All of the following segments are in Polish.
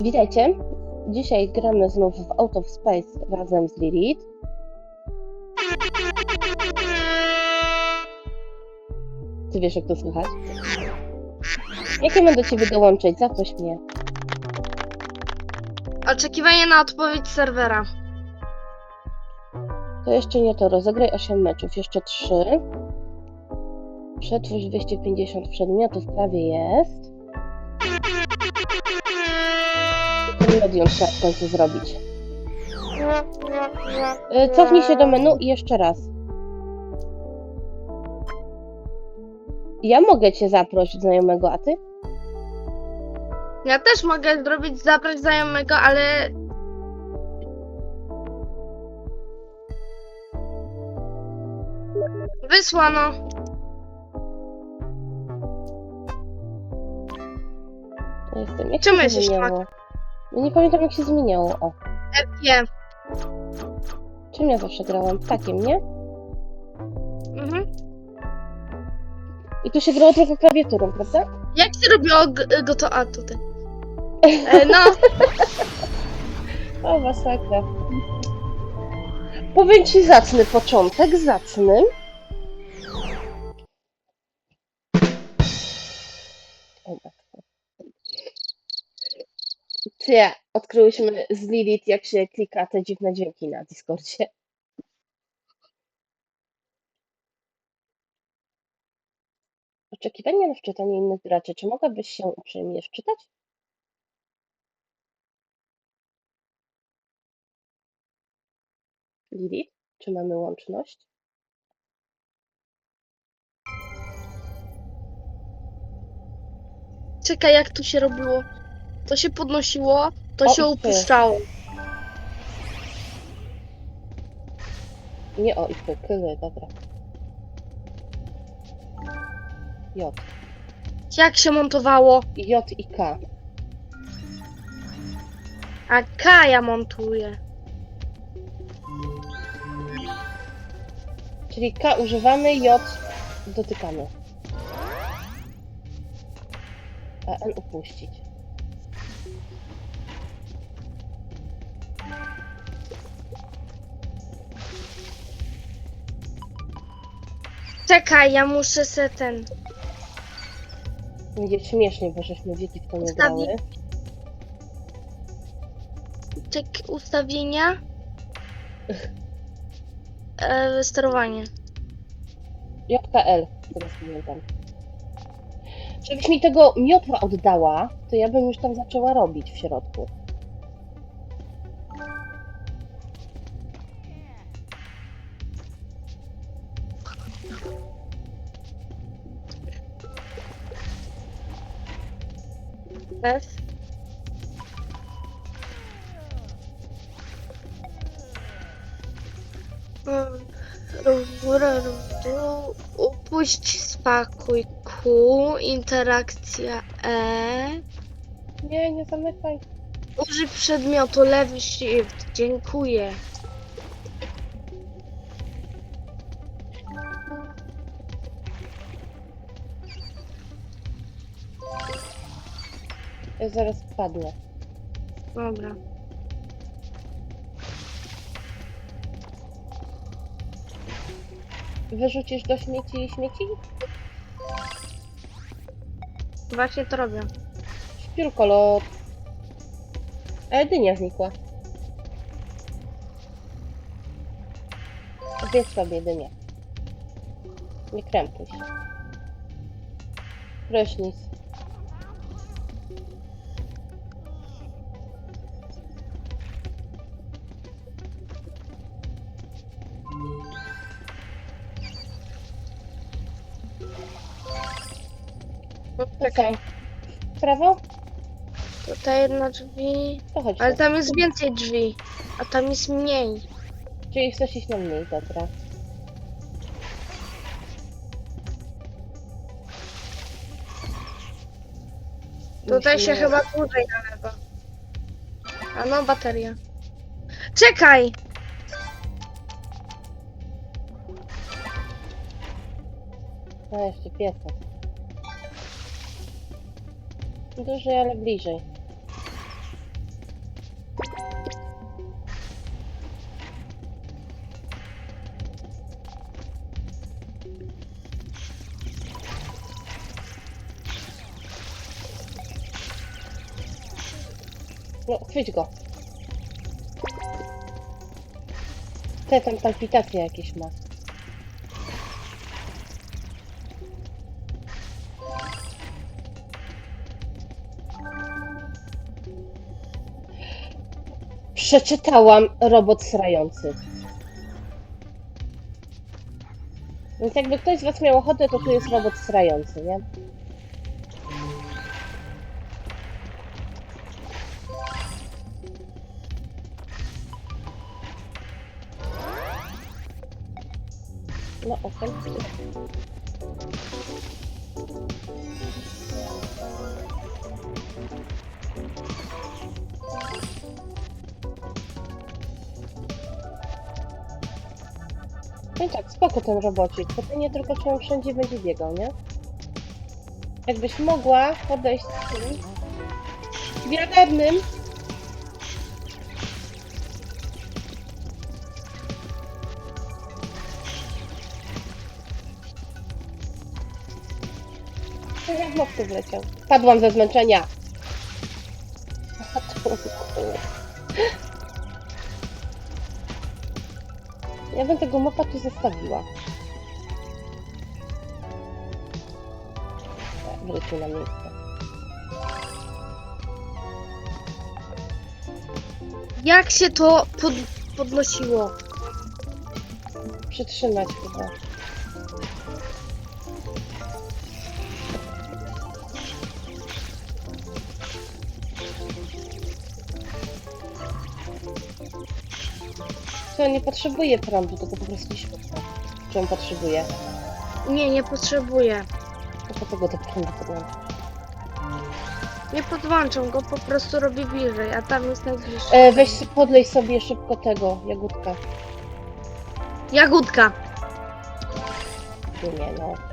Witajcie. Dzisiaj gramy znów w Out of Space razem z Lilith. Ty wiesz, jak to słychać? Jakie mam do ciebie dołączyć? Zaproś mnie. Oczekiwanie na odpowiedź serwera. To jeszcze nie to. Rozegraj 8 meczów. Jeszcze 3. Przetwórz 250 przedmiotów. Prawie jest. Medium trzeba w końcu zrobić. Y, Cofnij się do menu i jeszcze raz. Ja mogę cię zaprosić znajomego, a ty? Ja też mogę zrobić zabrać znajomego, ale wysłano. To jestem. Jak Czemu się jesteś zmieniało? Ja nie pamiętam jak się zmieniało. O, Nie. czym ja zawsze grałam? Ptakiem, nie? Mhm. I tu się grało tylko klawiaturą, prawda? Jak się robiło g- go to a tutaj? E, no, O, masakra. Powiem ci zacny początek, zacny. O matko. Cie, odkryłyśmy z Lilith, jak się klika te dziwne dźwięki na Discordzie. Oczekiwanie na wczytanie innych graczy. Czy mogłabyś się uprzejmie wczytać? Lilith, czy mamy łączność? czekaj jak tu się robiło. To się podnosiło, to O, się upuszczało. Nie o, i ty, dobra. J. Jak się montowało? J i K. A K ja montuję. Czyli K używamy, J dotykamy. A N upuścić. Czekaj, ja muszę se ten. Będzie śmiesznie, bo żeśmy wieki w to nie Ustawi- grały. Czek ustawienia. E, sterowanie. JKL, teraz pamiętam. Żebyś mi tego miotła oddała, to ja bym już tam zaczęła robić w środku. Upuść spakuj Q, interakcja E. Nie, nie zamykaj. Użyj przedmiotu lewy shift. Dziękuję. Ja zaraz padnę. Dobra. Wyrzucisz do śmieci śmieci? Właśnie to robię. Śpiórkolot. A jedynia znikła. Zjedz sobie jedynie. Nie krępuj się. Prysznic. Czekaj. Prawo? Tutaj jedno drzwi. Chodź. Ale tam jest więcej drzwi, a tam jest mniej. Czyli chcesz iść na mniej, dobra. Tutaj się chyba dłużej nalewa. A no, bateria. Czekaj! No jeszcze 15. Dłużej, ale bliżej. No, chwyć go. Te tam palpitacje jakieś ma. Przeczytałam robot srający. Więc jakby ktoś z Was miał ochotę, to tu jest robot srający, nie? No, okej. No tak, spoko ten robocik. Pytanie tylko, czy on wszędzie będzie biegał, nie? Jakbyś mogła podejść z tym wiadernym. Jak w wleciał. Padłam ze zmęczenia. Tego mopa tu zostawiła. Tak, Wrócił na miejsce. Jak się to pod, podnosiło? Przytrzymać chyba. Co, nie potrzebuje prądu, tylko po prostu światła. Czy on potrzebuje? Nie, nie potrzebuję. To po tego to prądu podłączyć. Nie podłączam go, po prostu robię bliżej, a tam jest najbliższy. E, weź, podlej sobie szybko tego, jagódka. Jagódka. Nie, no.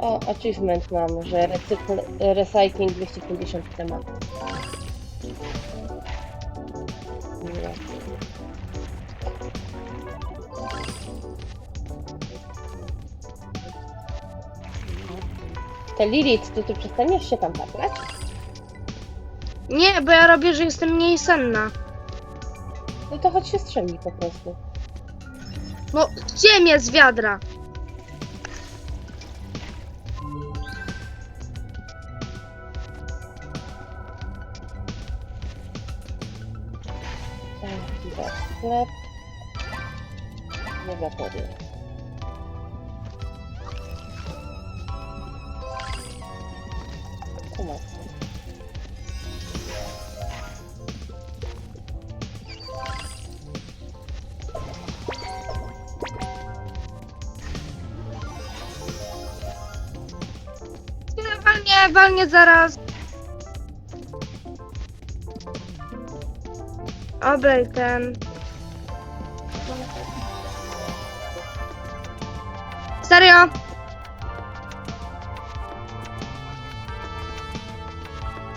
O, achievement mam, że recykl, recycling 250 temat. Nie. Te Lilith, to ty przestaniesz się tam patrzeć? Nie, bo ja robię, że jestem mniej senna. No to chodź się strzemnij po prostu. No, ziemię z wiadra. Sklep. Negatory. Tłumaczę. Nie, walnie, zaraz. Oblej ten. Serio?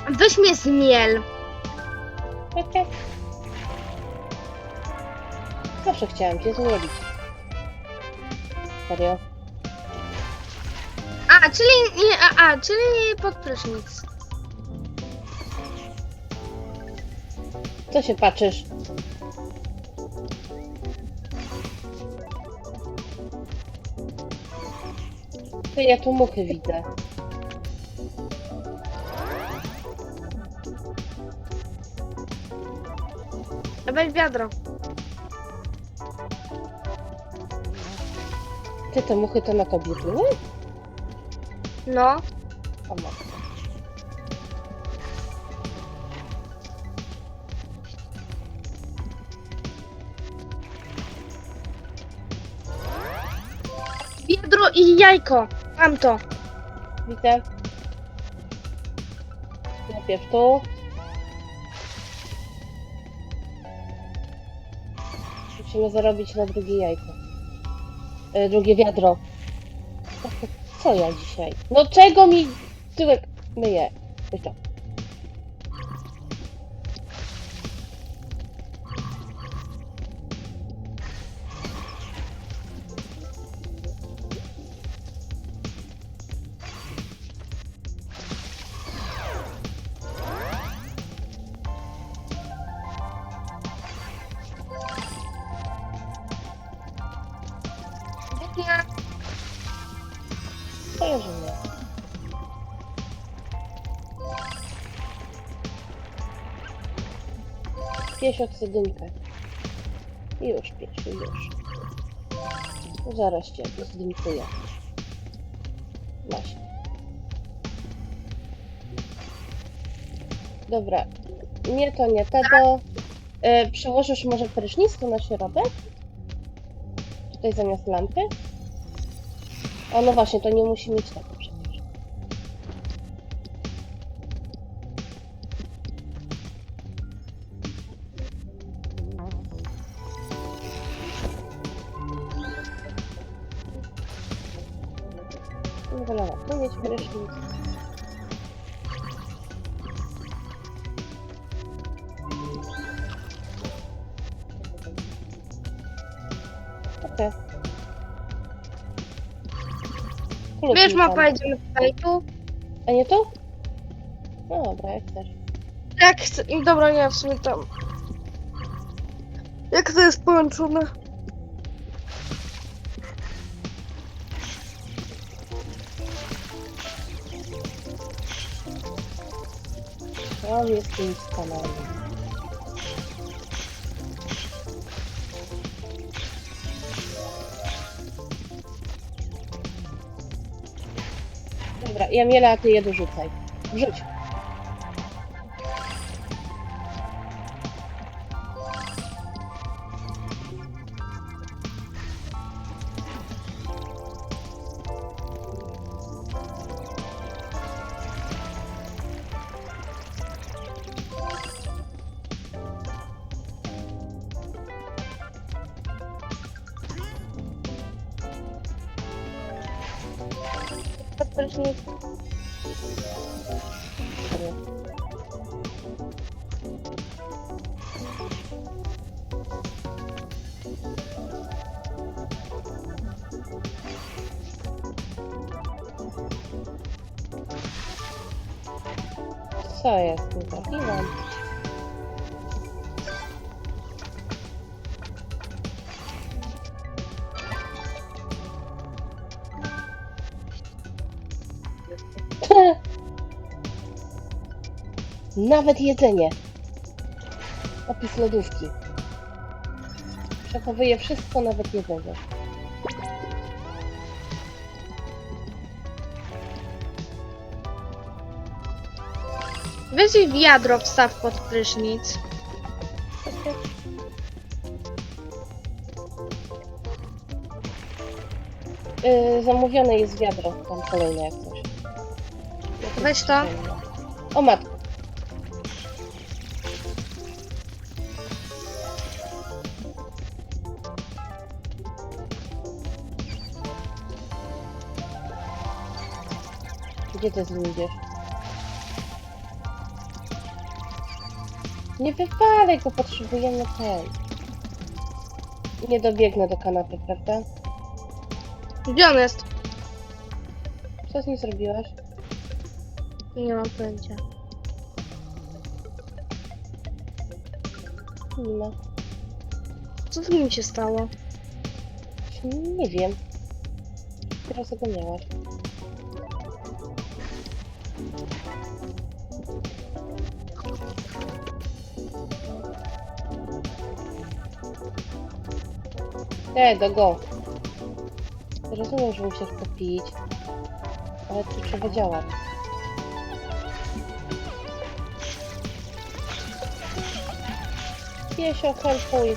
Weź mnie zmiel. Okej. Zawsze chciałam cię zmielić. Serio? A, czyli nie, a, a, czyli nie pod prysznic. Co się patrzysz? Ty, ja tu muchy widzę. Weź wiadro. Ty, te muchy to na tobie były? No. O. Wiadro i jajko. Mam to. Widzę. Najpierw tu. Musimy zarobić na drugie jajko. E, drugie wiadro. Co ja dzisiaj? No czego mi tyłek myje? Weź 50 sedynkę. Już, pięć, już. No zaraz cię zdymkuję. Właśnie. Dobra. Nie to, nie tego. E, przełożysz może prysznisko na środek? Tutaj zamiast lampy? O, no właśnie, to nie musi mieć tak. Mapa, idziemy tutaj tu. A nie tu? No dobra, jak chcesz. Jak chcę... Dobra, nie, w sumie tam. Jak to jest połączone? On jest tym kanałem. Dobra, ja miele, a ty je dorzucaj. Wrzuć. Co jest? Nie trafiłam. Nawet jedzenie. Opis lodówki. Przechowuje wszystko, nawet jedzenie. Weź wiadro wstaw pod prysznic. Yy, zamówione jest wiadro, tam kolejne jak coś. Weź to. O matko. Gdzie ty z nim idziesz? Nie wypalaj go, potrzebujemy ten. Nie dobiegnę do kanapy, prawda? Gdzie on jest? Co z nim zrobiłaś? Nie mam pojęcia. Nie ma. Co z nim się stało? Nie wiem. Teraz go miałaś. Tego, go. Rozumiem, że musisz popić, ale tu trzeba działać. Piesio, helpuj.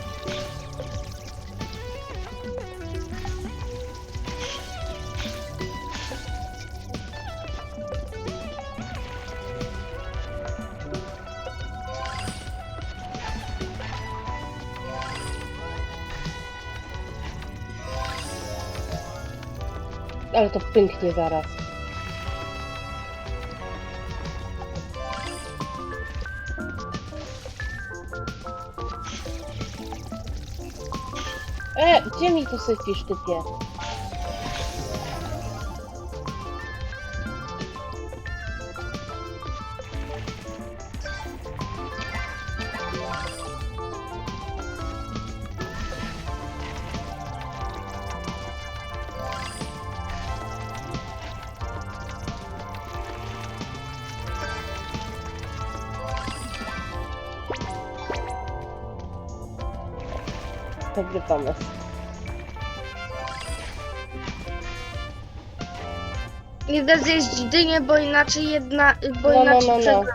Ale to pęknie zaraz. E, gdzie mi tu sypisz, typie? Pomysł. Idę zjeść dynię, bo inaczej jedna, bo No, no, inaczej no, no. przegram.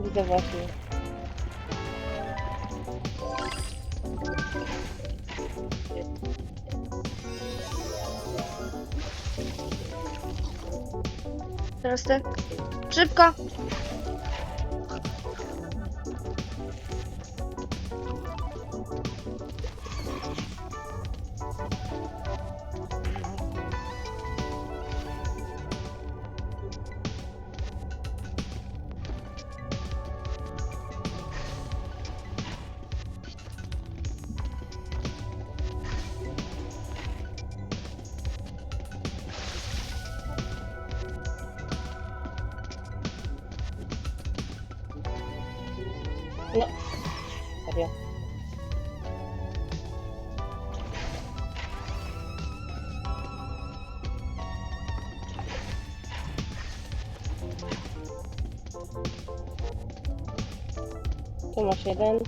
Widzę właśnie. Teraz ty. Szybko. Tu masz jeden.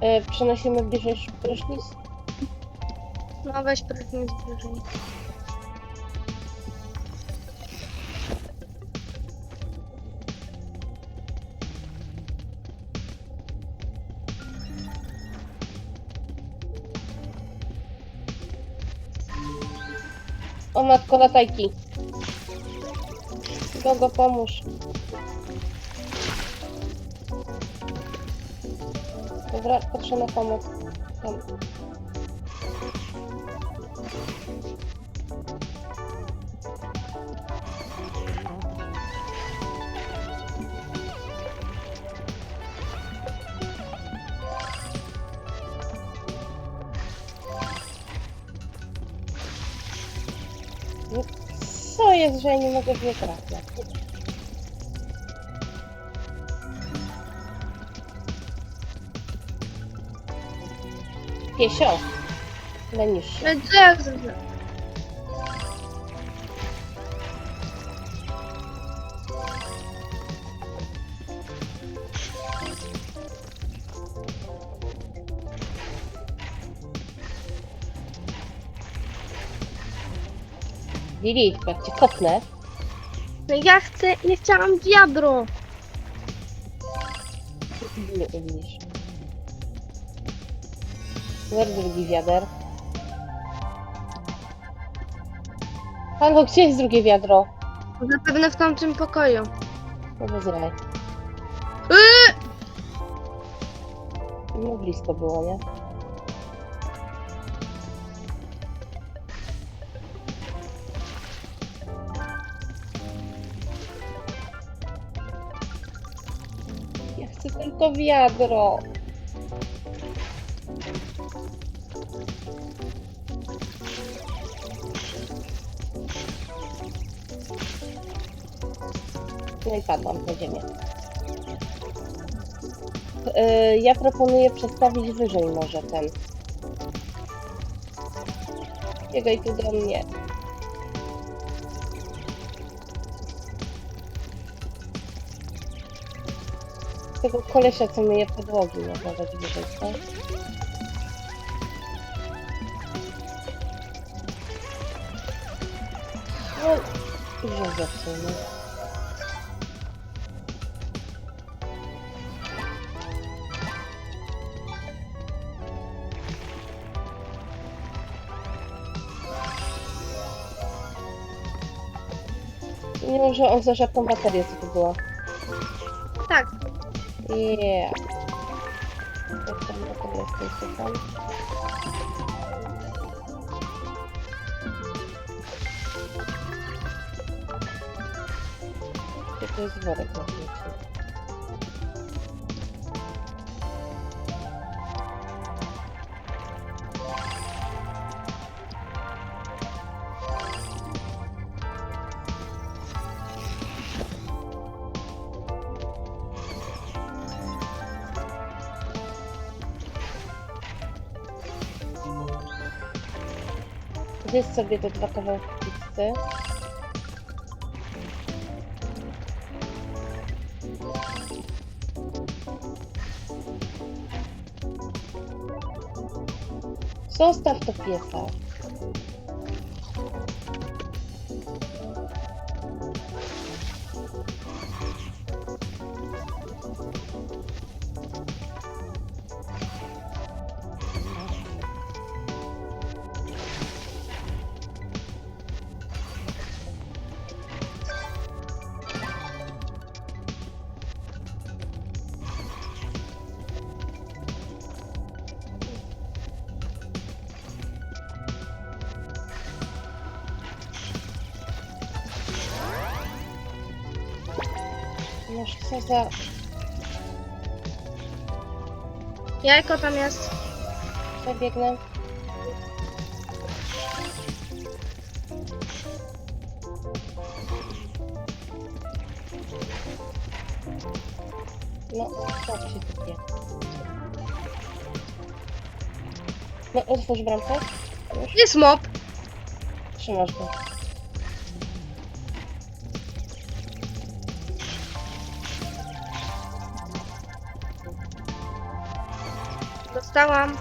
E, przenosimy bliżej prysznic. No weź prysznic bliżej. Matko, latajki. Kogo pomóż? Dobra, patrzę na pomoc. Tam. Że ja nie mogę w nie trafiać? Piesio. Lenisz. Ale co ja zrobię? Lili, jak cię kopnę. No ja chcę, ja chciałam wiadro. Nie umiesz. Drugi wiader. Halo, gdzie jest drugie wiadro? Zapewne w tamtym pokoju. No bezraj. Yy! No blisko było, nie? Wiadro. No i padłam na ziemię. Yy, ja proponuję przestawić wyżej może ten. Biegaj tu do mnie. Tego kolesia, co myje podłogi, można dać wyżej, co? No, już no. Nie może on zażar tą baterię, co tu była. Tak. Yeah. Jak tam bateria z tym słucham? Gdzie Zjedz sobie te dwa kawałki pizzy. Zostaw to piesa. Co za... Jajko tam jest. Przebiegnę. No, tak się typie. No, otwórz bramkę. Już, Jest mob. trzymasz go. Dostałam.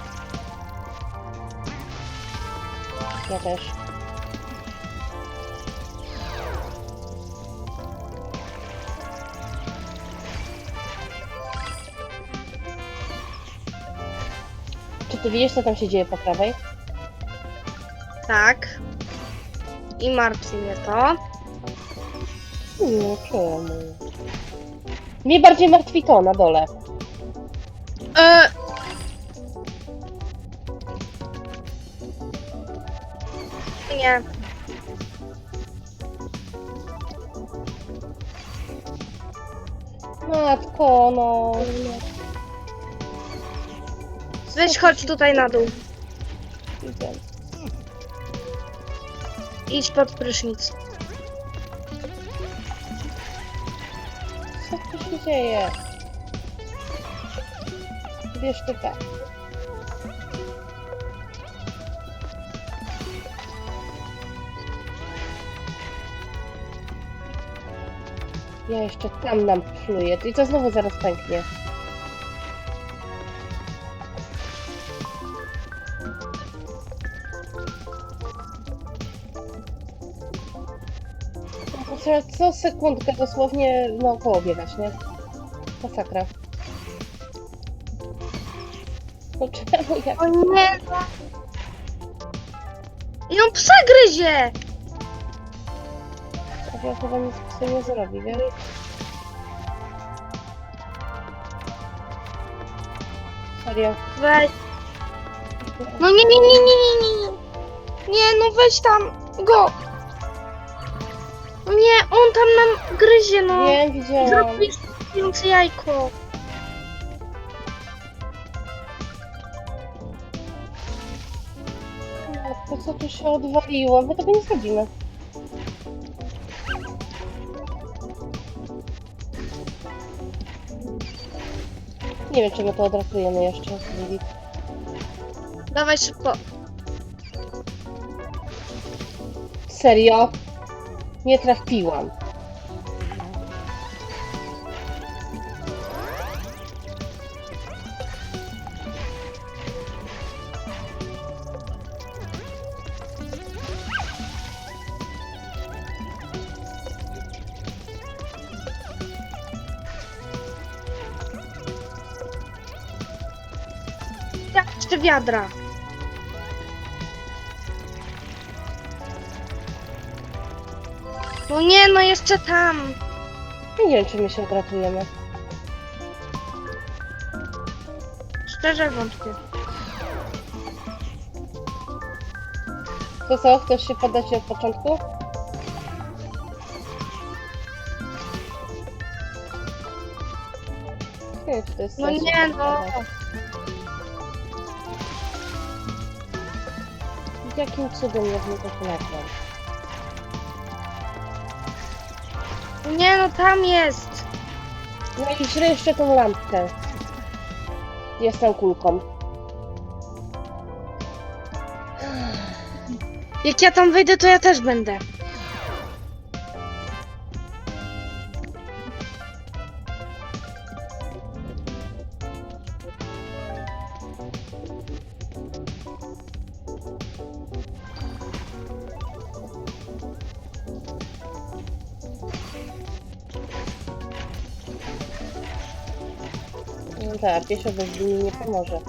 Ja też. Czy ty widzisz, co tam się dzieje po prawej? Tak. I martwi mnie to. Nie, czemu? Mnie bardziej martwi to na dole. E... Nie. Matko, no. Weź chodź tutaj na dół. Idę. Idź pod prysznic. Co tu się dzieje? Bierz ty tak. Ja jeszcze tam nam pluję. I to znowu zaraz pęknie. Trzeba co sekundkę dosłownie naokoło biegać, nie? Masakra. No czemu jak... O nie. no. I on psa gryzie! Ja chyba nic z tym nie zrobi, wiesz? Serio. Weź. No nie, nie, nie, nie, nie, nie, nie. Nie, no weź tam go. Nie, on tam nam gryzie, no. Wiem, widziałam. Zrobisz więcej jajko. To co tu się odwaliło? My tego nie zrobimy. Nie wiem, czy my to odratujemy jeszcze. Dawaj szybko. Serio? Nie trafiłam. Wiadra. No nie, no jeszcze tam. Nie wiem, czy my się odratujemy. Szczerze wątpię. To co? Chcesz się poddać od początku? Nie wiem, czy to jest No sens nie, no. poddawać. Jakim cudem ja w niego? Nie, no tam jest. No i źle jeszcze tą lampkę. Jestem kulką. Jak ja tam wejdę, to ja też będę. No tak, pieszo bez linii nie pomoże.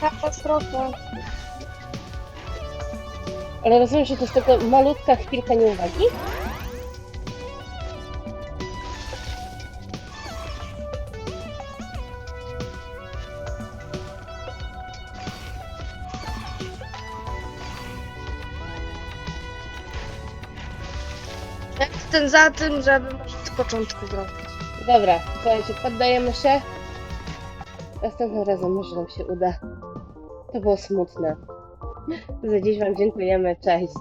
Katastrofa. Ale rozumiem, że to jest tylko malutka chwilka nieuwagi? Za tym, żeby od początku zrobić. Dobra, słuchajcie, poddajemy się. Następnym razem może nam się uda. To było smutne. Za dziś Wam dziękujemy, cześć.